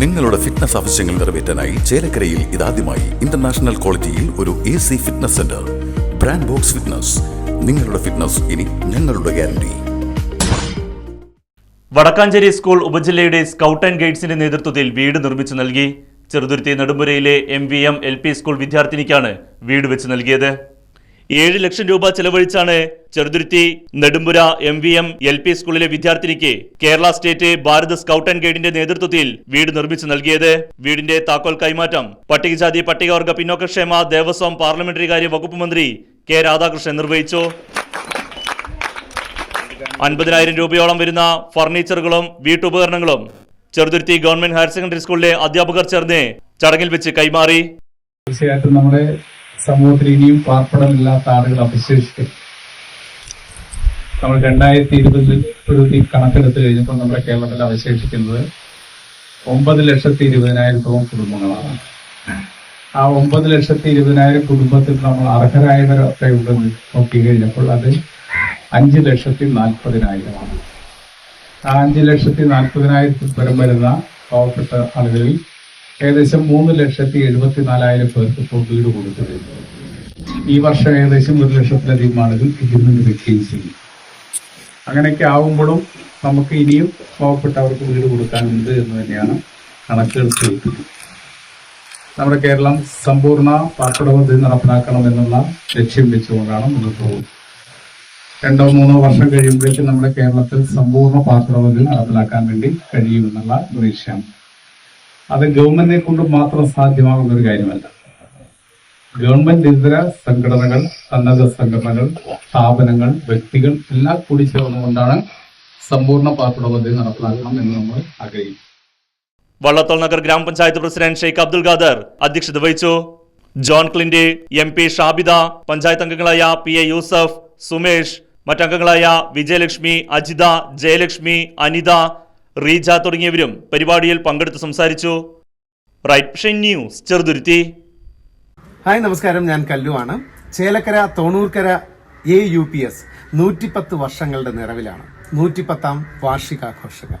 നിങ്ങളുടെ ഫിറ്റ്നസ് ആവശ്യങ്ങൾ നിറവേറ്റാനായി ചേലക്കരയിൽ ഇതാദ്യമായി ഇന്റർനാഷണൽ ക്വാളിറ്റിയിൽ ഒരു A C fitness centre brand box fitness നിങ്ങളുടെ ഫിറ്റ്നസ് ഇനി ഞങ്ങളുടെ ഗ്യാരണ്ടി വടക്കാഞ്ചേരി സ്കൂൾ ഉപജില്ലയുടെ സ്കൗട്ട് ആൻഡ് ഗൈഡ്സിന്റെ നേതൃത്വത്തിൽ വീട് നിർമ്മിച്ചു നൽകി. Cheruthuruthy നെടുമ്പുരയിലെ M V M L P school വിദ്യാർത്ഥിനിക്കാണ് വീട് വെച്ച് നൽകിയത്. ഏഴ് ലക്ഷം രൂപ ചെലവഴിച്ചാണ് Cheruthuruthy Nedumpura M V M L P സ്കൂളിലെ വിദ്യാർത്ഥിനിക്ക് Kerala state Bharat scout and ഗൈഡിന്റെ നേതൃത്വത്തിൽ വീട് നിർമ്മിച്ചു നൽകിയത്. വീടിന്റെ താക്കോൽ കൈമാറ്റം പട്ടികജാതി പട്ടികവർഗ പിന്നോക്കക്ഷേമ ദേവസ്വം പാർലമെന്ററി കാര്യ വകുപ്പ് മന്ത്രി കെ രാധാകൃഷ്ണൻ നിർവഹിച്ചു. അൻപതിനായിരം രൂപയോളം വരുന്ന ഫർണിച്ചറുകളും വീട്ടുപകരണങ്ങളും ചെറുതുരുത്തി ഗവൺമെന്റ് ഹയർ സെക്കൻഡറി സ്കൂളിലെ അധ്യാപകർ ചേർന്ന് ചടങ്ങിൽ വെച്ച് കൈമാറി. തീർച്ചയായിട്ടും നമ്മുടെ സമൂഹത്തിൽ ഇനിയും പാർപ്പിടമില്ലാത്ത ആളുകൾ അവശേഷിക്കും നമ്മൾ രണ്ടായിരത്തി ഇരുപതിൽ ഇരുപത്തി കണക്കെടുത്ത് കഴിഞ്ഞപ്പോൾ നമ്മുടെ കേരളത്തിൽ അവശേഷിക്കുന്നത് ഒമ്പത് ലക്ഷത്തി ഇരുപതിനായിരത്തോളം കുടുംബങ്ങളാണ്. ആ ഒമ്പത് ലക്ഷത്തി ഇരുപതിനായിരം കുടുംബത്തിൽ നമ്മൾ അർഹരായവരൊക്കെ ഉണ്ടെന്ന് നോക്കി കഴിഞ്ഞപ്പോൾ അത് അഞ്ച് ലക്ഷത്തി നാൽപ്പതിനായിരമാണ്. ആ അഞ്ച് ലക്ഷത്തി നാൽപ്പതിനായിരത്തിൽ പരം വരുന്ന പാവപ്പെട്ട ആളുകളിൽ ഏകദേശം മൂന്ന് ലക്ഷത്തി എഴുപത്തി നാലായിരം പേർക്ക് ഇപ്പോൾ വീട് കൊടുത്തിട്ടുണ്ട്. ഈ വർഷം ഏകദേശം ഒരു ലക്ഷത്തിലധികം ആളുകൾ ഇതിൽ നിന്ന് വെക്കുകയും ചെയ്യും. അങ്ങനെയൊക്കെ ആവുമ്പോഴും നമുക്ക് ഇനിയും പാവപ്പെട്ടവർക്ക് വീട് കൊടുക്കാനുണ്ട് എന്ന് തന്നെയാണ് കണക്കുകൾ ചെയ്യുന്നത് നമ്മുടെ കേരളം സമ്പൂർണ പാർപ്പിട പദ്ധതി നടപ്പിലാക്കണം എന്നുള്ള ലക്ഷ്യം വെച്ചുകൊണ്ടാണ് മുന്നോട്ട് പോകുന്നത്. രണ്ടോ മൂന്നോ വർഷം കഴിയുമ്പോഴേക്കും നമ്മുടെ കേരളത്തിൽ സമ്പൂർണ പാർപ്പിട പദ്ധതി നടപ്പിലാക്കാൻ വേണ്ടി കഴിയുമെന്നുള്ള പ്രതീക്ഷയാണ്. അത് ഗവൺമെന്റിനെ കൊണ്ട് മാത്രം സാധ്യമാകുന്ന ഒരു കാര്യമല്ല. ഗവൺമെന്റ് ഇതര സംഘടനകൾ സന്നദ്ധ സംഘടനകൾ സ്ഥാപനങ്ങൾ വ്യക്തികൾ എല്ലാം കൂടി ചേർന്നുകൊണ്ടാണ് സമ്പൂർണ പാർപ്പിട പദ്ധതി നടപ്പിലാക്കണം എന്ന് നമ്മൾ ആഗ്രഹിക്കും വള്ളത്തോൾ നഗർ ഗ്രാമപഞ്ചായത്ത് പ്രസിഡന്റ് ഷെയ്ഖ് അബ്ദുൽ ഖാദർ അധ്യക്ഷത വഹിച്ചു. John ക്ലിൻഡി M P Shabida panchayat അംഗങ്ങളായ പി എ യൂസഫ് സുമേഷ് മറ്റംഗങ്ങളായ വിജയലക്ഷ്മി അജിത ജയലക്ഷ്മി അനിത റീജ തുടങ്ങിയവരും പരിപാടിയിൽ പങ്കെടുത്ത് സംസാരിച്ചു. ന്യൂസ് ചെറുതുരുത്തി. ഹായ് നമസ്കാരം. ഞാൻ കല്ലുവാണ് Chelakkara Thonoorkara A U P S നൂറ്റിപ്പത്ത് വർഷങ്ങളുടെ നിറവിലാണ്. നൂറ്റിപ്പത്താം വാർഷികാഘോഷങ്ങൾ.